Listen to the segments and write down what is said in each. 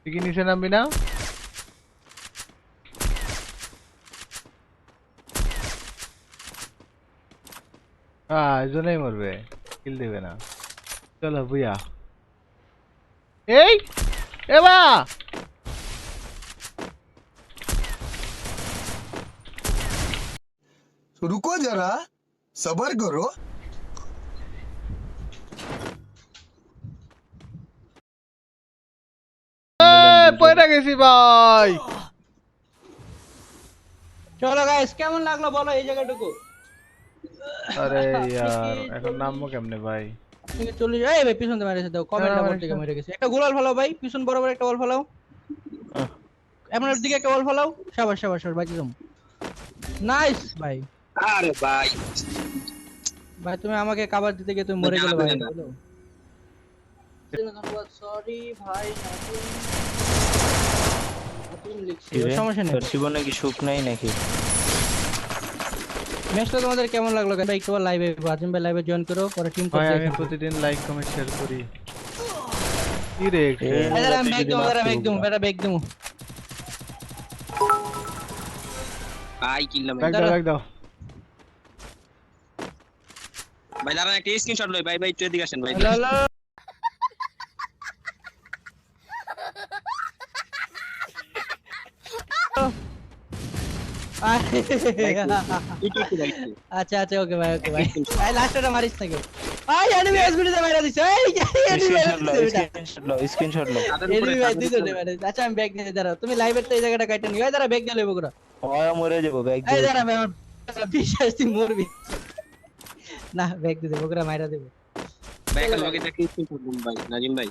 তুই কি নিচে নামবি না হ্যাঁ এজন্যই মরবে কিল দেবে না চলো বুয়া এই এবা रुको जरा सबर करो পয়রা গেছি ভাই। চলো গাইস কেমন লাগল বলো এই জায়গাটুকু? আরে ইয়ার এখন নামবো কেমনে ভাই? তুমি চল্লিশ। এই ভাই পিছন দিয়ে মেরেছে দাও কমেন্ট হ্যাঁ, বল মারিস থেকে মেরে গেছে একটা গোলাল ফেলাও ভাই পিছন বরাবর একটা বল ফেলাও। এমনের দিকে একটা বল ফেলাও। সাবাস সাবাস সাবাস বাকি জম নাইস ভাই। আরে ভাই। ভাই তুমি আমাকে কাবার দিতে গিয়ে তুমি মরে গেলে ভাই। ধন্যবাদ সরি ভাই নাতুন নাতুন লিখছি কি রে? সমস্যা নেই। জীবনে কি সুখ নাই নাকি? ম্যাচটা তোমাদের কেমন লাগল ভাই একটু লাইভে আজিম ভাই লাইভে জয়েন করো পরে টিম ভাই করতে আমি প্রতিদিন লাইক কমেন্ট শেয়ার করি। কি রে আমি ব্যাগ দেবো হোক। বেটা ব্যাগ দেবো ভাই কিনলাম ব্যাগ দাও দাও ভাই দাঁড়ান একটা স্ক্রিনশট লই। ভাই ভাই একটু এদিকে আসেন ভাই হ্যালো হ্যালো একটু একটু ভাই একটু। আচ্ছা আচ্ছা ওকে ভাই ওকে ভাই ভাই লাস্টটা মারিস নাকি? ভাই এনিমি এসবিডি তে মারা দিছে এই এনিমি স্ক্রিনশট লো স্ক্রিনশট লো এনিমি ভাই দিছে উপরে- মারা আচ্ছা আমি ব্যাগ নিয়ে দাঁড়াও তুমি লাইভের তো এই জায়গাটা কাটতে নিও। এই দাঁড়া ব্যাগ দিয়ে লইবো গুরা ওয়া মরে যাব ব্যাগ এই দাঁড়া ভাই আমার বিশ্বাস তুই মরবি। না ব্যাগ দিয়ে দেবো গুরা মাইরা দেবো। একটা লগে দিন ভাই? নাজিম ভাই?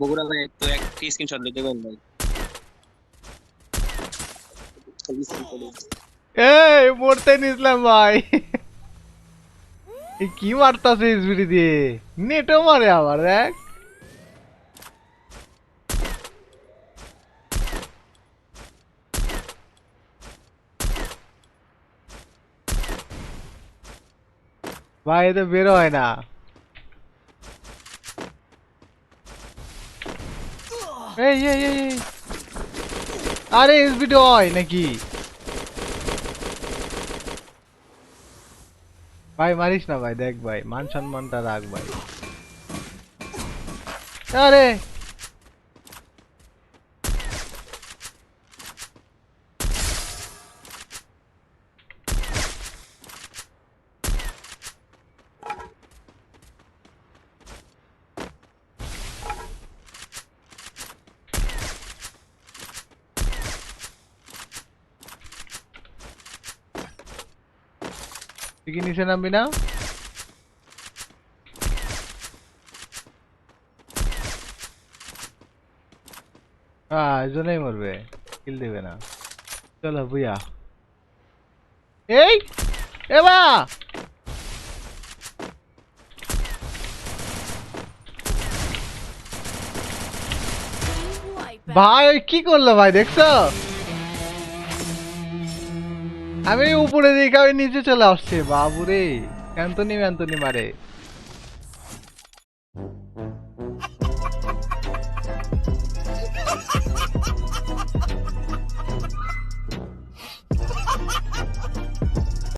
বগুড়া ভাই একটু একটা স্ক্রিনশট লই দেবেন ভাই। এই মরতে নিছিলাম ভাই কি মারতাছে এসবিডি দিয়ে? নেটও মারে আবার, দেখ। ভাই, এতে বের হয় না। এই এই এই এই। আরে এসবিডি হয় নাকি ভাই মারিস না ভাই দেখ ভাই মান সম্মানটা রাখ ভাই আরে তুই কি নিচে নামবি না হ্যাঁ মরবে। কিল দেবে না। চলো বুয়া এই! এবা ভাই, কি করল ভাই, দেখছ? আমি উপরে দিকে আমি নিচে চলে আসছি বাবুরে। অ্যান্তনি অ্যান্তনি মারে।